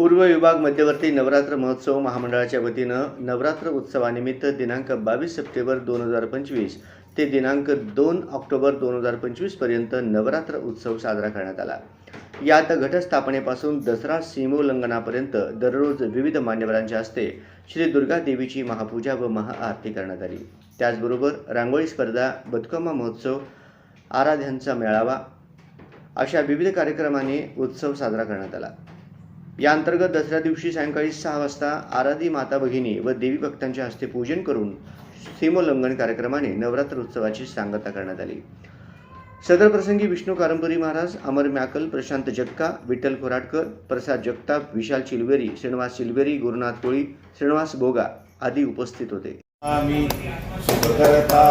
पूर्व विभाग मध्यवर्ती नवरात्र महोत्सव महामंडळाच्या वतीनं नवरात्र उत्सवानिमित्त दिनांक बावीस सप्टेंबर दोन हजार पंचवीस ते दिनांक दोन ऑक्टोबर दोन हजार पंचवीसपर्यंत नवरात्र उत्सव साजरा करण्यात आला. यात घटस्थापनेपासून दसरा सीमोल्लंघनापर्यंत दररोज विविध मान्यवरांच्या हस्ते श्री दुर्गा देवीची महापूजा व महाआरती करण्यात आली. त्याचबरोबर रांगोळी स्पर्धा बदकम्मा महोत्सव आराध्यांचा मेळावा अशा विविध कार्यक्रमांनी उत्सव साजरा करण्यात आला. या अंतर्गत दसऱ्या दिवशी सायंकाळी सहा वाजता आराधी माता भगिनी व देवी भक्तांच्या हस्ते पूजन करून सीमोल्लंघन कार्यक्रमाने नवरात्र उत्सवाची सांगता करण्यात आली. सदर प्रसंगी विष्णू कारंबरी महाराज अमर म्याकल प्रशांत जगका विठ्ठल कोराटकर प्रसाद जगताप विशाल चिलवेरी श्रीनिवास चिलवेरी गुरुनाथ कोळी श्रीनिवास बोगा आदी उपस्थित होते. आम्ही सुखकरता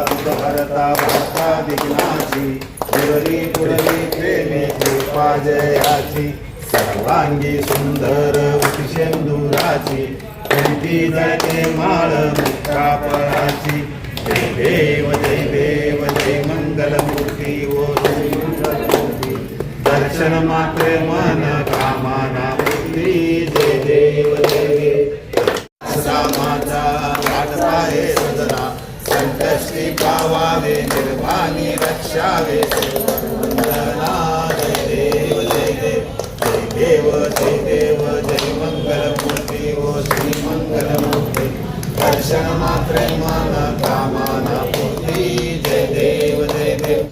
सुखहरता सर्वांगी सुंदर उतिशेंदुराची कंठी जळते माळ मुक्तापळाची जय देव जय देव जय मंगलमूर्ती ओ दर्शन मात्र मन कामाना पुत्री जय देव जय देव. रामाचा वाटता हे सदना संकष्टी पावावे निर्वाणी रक्षावे. वंदना Sena Matre Mana